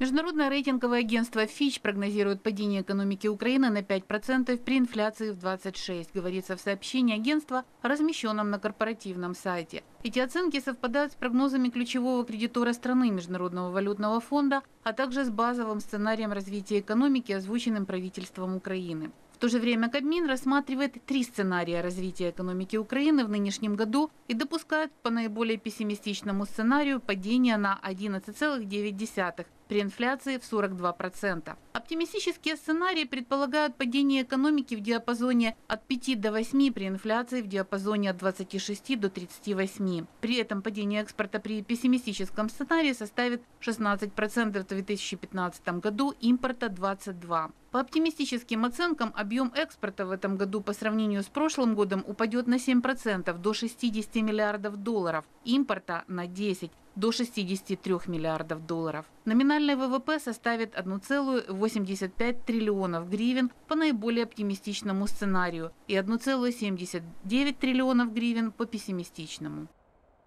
Международное рейтинговое агентство Fitch прогнозирует падение экономики Украины на 5% при инфляции в 26%, говорится в сообщении агентства, размещенном на корпоративном сайте. Эти оценки совпадают с прогнозами ключевого кредитора страны Международного валютного фонда, а также с базовым сценарием развития экономики, озвученным правительством Украины. В то же время Кабмин рассматривает три сценария развития экономики Украины в нынешнем году и допускает по наиболее пессимистичному сценарию падение на 11,9% при инфляции в 42%. Оптимистические сценарии предполагают падение экономики в диапазоне от 5 до 8 при инфляции в диапазоне от 26 до 38. При этом падение экспорта при пессимистическом сценарии составит 16% в 2015 году, импорта 22%. По оптимистическим оценкам, объем экспорта в этом году по сравнению с прошлым годом упадет на 7% до 60 миллиардов долларов, импорта на 10% до 63 миллиардов долларов. Номинальный ВВП составит 1,85 триллионов гривен по наиболее оптимистичному сценарию и 1,79 триллионов гривен по пессимістичному.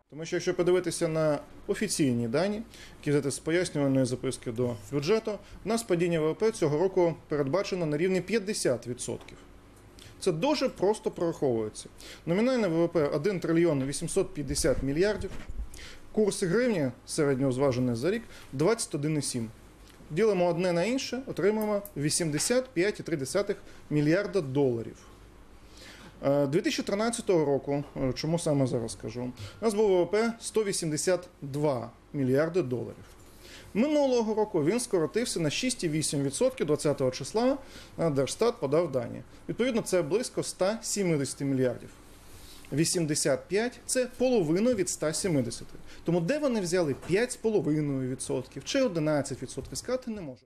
Тому що якщо подивитися на офіційні дані, які взяти з пояснювальної записки до бюджету, у нас падіння ВВП цього року передбачено на рівні 50%. Це дуже просто прораховується. Номінальне ВВП 1 трильйон 850 мільярдів, курс гривні середньозважений за рік 21,7. Ділимо одне на інше, отримаємо 85,3 мільярда доларів. Е, 2013 року, е, чому саме зараз кажу, у нас був ВВП 182 мільярди доларів. Минулого року він скоротився на 6,8% 20 числа. е, Держстат подав дані. Відповідно, це близько 170 мільярдів. 85 – це половина від 170. Тому де вони взяли 5,5% чи 11% сказати не можу.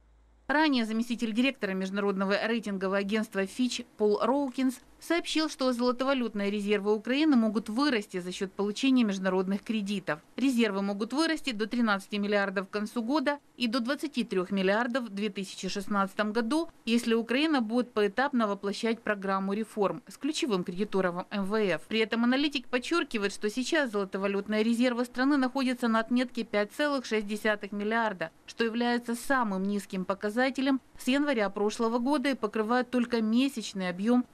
Ранее заместитель директора международного рейтингового агентства Fitch Пол Роукинс сообщил, что золотовалютные резервы Украины могут вырасти за счет получения международных кредитов. Резервы могут вырасти до 13 миллиардов к концу года и до 23 миллиардов в 2016 году, если Украина будет поэтапно воплощать программу реформ с ключевым кредитором МВФ. При этом аналитик подчеркивает, что сейчас золотовалютные резервы страны находятся на отметке 5,6 миллиарда, что является самым низким показателем с января прошлого года и покрывает только месячный объем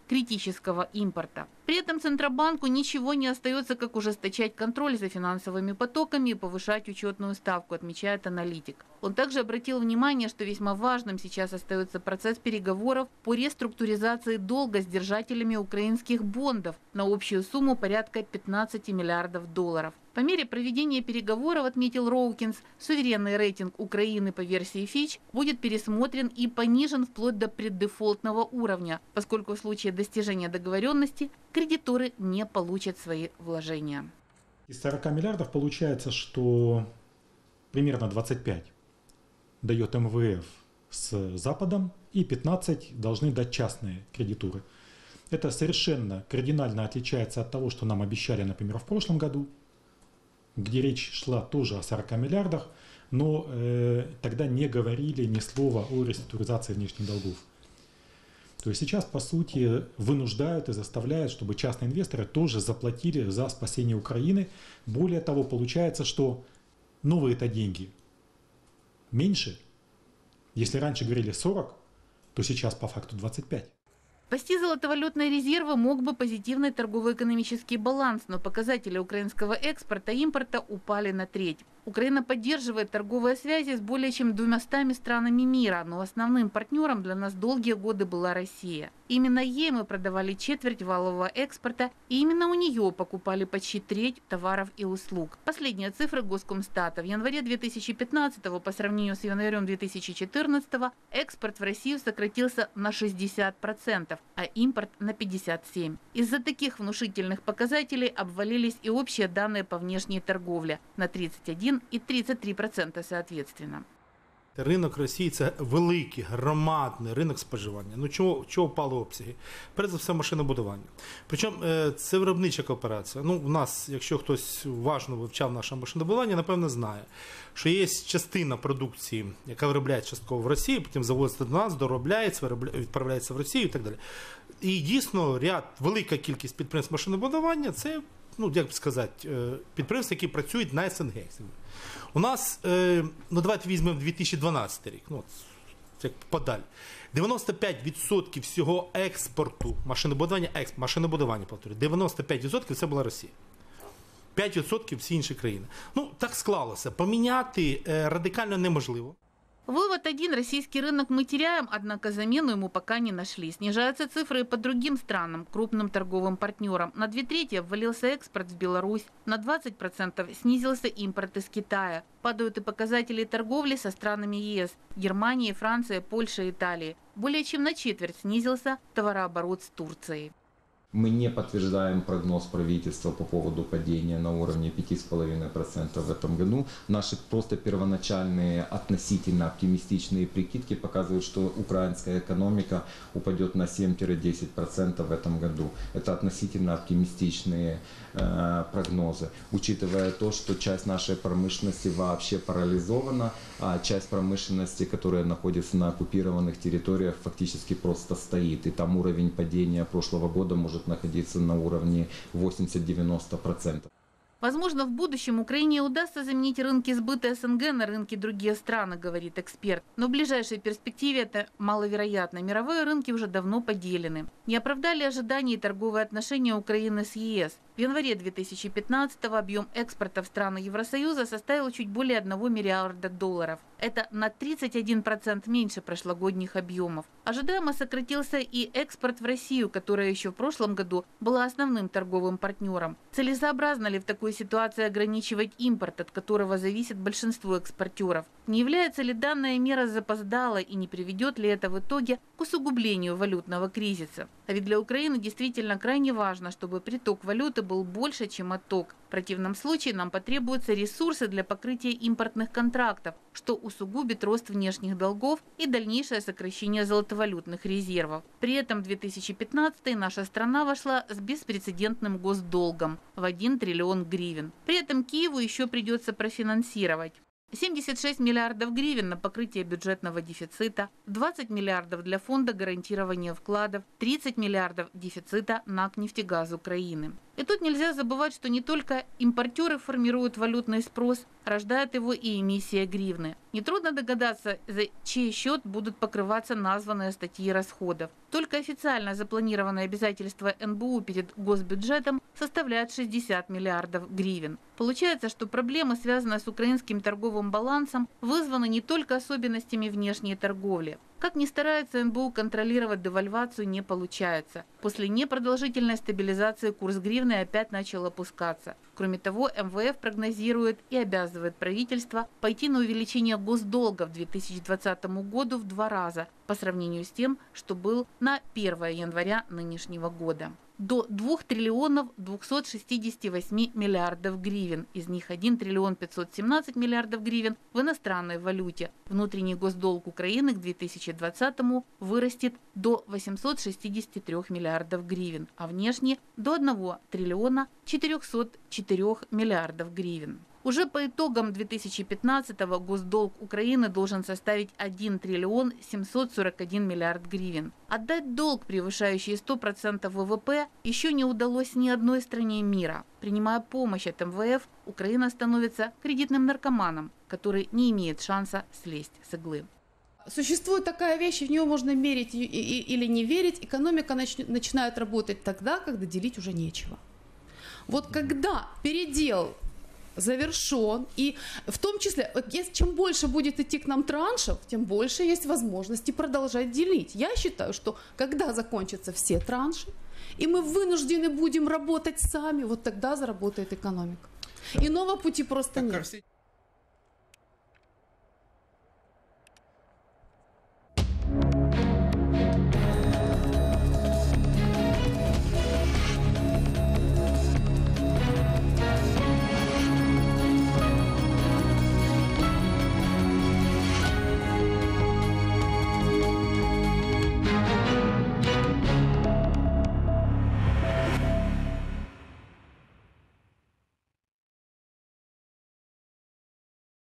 критического импорта. При этом Центробанку ничего не остается, как ужесточать контроль за финансовыми потоками и повышать учетную ставку, отмечает аналитик. Он также обратил внимание, что весьма важным сейчас остается процесс переговоров по реструктуризации долга с держателями украинских бондов на общую сумму порядка 15 миллиардов долларов. По мере проведения переговоров, отметил Роукинс, суверенный рейтинг Украины по версии Fitch будет пересмотрен и понижен вплоть до преддефолтного уровня, поскольку в случае достижения договоренности кредиторы не получат свои вложения. Из 40 миллиардов получается, что примерно 25 дает МВФ с Западом и 15 должны дать частные кредиторы. Это совершенно кардинально отличается от того, что нам обещали, например, в прошлом году, где речь шла тоже о 40 миллиардах, но э, тогда не говорили ни слова о реструктуризации внешних долгов. То есть сейчас, по сути, вынуждают и заставляют, чтобы частные инвесторы тоже заплатили за спасение Украины. Более того, получается, что новые-то деньги меньше. Если раньше говорили 40, то сейчас по факту 25. Спасти золотовалютные резервы мог бы позитивный торгово-экономический баланс, но показатели украинского экспорта и импорта упали на треть. Украина поддерживает торговые связи с более чем 200 странами мира, но основным партнером для нас долгие годы была Россия. Именно ей мы продавали четверть валового экспорта, и именно у нее покупали почти треть товаров и услуг. Последние цифры Госкомстата. В январе 2015 по сравнению с январем 2014 экспорт в Россию сократился на 60%, а импорт на 57%. Из-за таких внушительных показателей обвалились и общие данные по внешней торговле на 31 и 33% соответственно. Ринок Росії це великий, громадний ринок споживання. Ну чого, чого впали обсяги? Перш за все, машинобудування. Причому е, це виробнича кооперація. Ну, в нас, якщо хтось уважно вивчав наше машинобудування, напевно знає, що є частина продукції, яка виробляється частково в Росії, потім завозиться до нас, доробляється, відправляється в Росію і так далі. І дійсно, ряд, велика кількість підприємств машинобудування це ну як би сказати, е, підприємства, які працюють на СНГ. У нас, е, ну давайте візьмемо 2012 рік, ну, як подаль. 95% всього експорту машинобудування, експ, машинобудування, повторюю, 95% це була Росія. 5% всі інші країни. Ну, так склалося. Поміняти е, радикально неможливо. Вывод один. Российский рынок мы теряем, однако замену ему пока не нашли. Снижаются цифры и по другим странам, крупным торговым партнерам. На две трети обвалился экспорт в Беларусь, на 20% снизился импорт из Китая. Падают и показатели торговли со странами ЕС – Германией, Францией, Польшей, Италией. Более чем на четверть снизился товарооборот с Турцией. Мы не подтверждаем прогноз правительства по поводу падения на уровне 5,5% в этом году. Наши просто первоначальные относительно оптимистичные прикидки показывают, что украинская экономика упадет на 7-10% в этом году. Это относительно оптимистичные э, прогнозы. Учитывая то, что часть нашей промышленности вообще парализована, а часть промышленности, которая находится на оккупированных территориях, фактически просто стоит. И там уровень падения прошлого года может находиться на уровне 80-90%. Возможно, в будущем Украине удастся заменить рынки сбыта СНГ на рынки другие страны, говорит эксперт. Но в ближайшей перспективе это маловероятно. Мировые рынки уже давно поделены. Не оправдали ожидания и торговые отношения Украины с ЕС. В январе 2015 объем экспорта в страны Евросоюза составил чуть более 1 миллиарда долларов. Это на 31% меньше прошлогодних объемов. Ожидаемо сократился и экспорт в Россию, которая еще в прошлом году была основным торговым партнером. Целесообразно ли в такой ситуации ограничивать импорт, от которого зависит большинство экспортеров? Не является ли данная мера запоздала и не приведет ли это в итоге к усугублению валютного кризиса? А ведь для Украины действительно крайне важно, чтобы приток валюты был больше, чем отток. В противном случае нам потребуются ресурсы для покрытия импортных контрактов, что усугубит рост внешних долгов и дальнейшее сокращение золотовалютных резервов. При этом в 2015 наша страна вошла с беспрецедентным госдолгом в 1 триллион гривен. При этом Киеву еще придется профинансировать 76 миллиардов гривен на покрытие бюджетного дефицита, 20 миллиардов для фонда гарантирования вкладов, 30 миллиардов дефицита НАК «Нефтегаз Украины». И тут нельзя забывать, что не только импортеры формируют валютный спрос, рождает его и эмиссия гривны. Нетрудно догадаться, за чей счет будут покрываться названные статьи расходов. Только официально запланированные обязательства НБУ перед госбюджетом составляют 60 миллиардов гривен. Получается, что проблемы, связанные с украинским торговым балансом, вызваны не только особенностями внешней торговли. Как ни старается НБУ контролировать девальвацию, не получается. После непродолжительной стабилизации курс гривны опять начал опускаться. Кроме того, МВФ прогнозирует и обязывает правительство пойти на увеличение госдолга в 2020 году в два раза по сравнению с тем, что был на 1 января нынешнего года до 2 триллионов 268 миллиардов гривен. Из них 1 триллион 517 миллиардов гривен в иностранной валюте. Внутренний госдолг Украины к 2020 вырастет до 863 миллиардов гривен, а внешний до 1 триллиона 404 миллиардов гривен. Уже по итогам 2015-го госдолг Украины должен составить 1 триллион 741 миллиард гривен. Отдать долг, превышающий 100% ВВП, еще не удалось ни одной стране мира. Принимая помощь от МВФ, Украина становится кредитным наркоманом, который не имеет шанса слезть с иглы. Существует такая вещь, в нее можно верить или не верить. Экономика начинает работать тогда, когда делить уже нечего. Вот когда передел завершен. И в том числе, чем больше будет идти к нам траншев, тем больше есть возможности продолжать делить. Я считаю, что когда закончатся все транши, и мы вынуждены будем работать сами, вот тогда заработает экономика. Иного пути просто так, нет.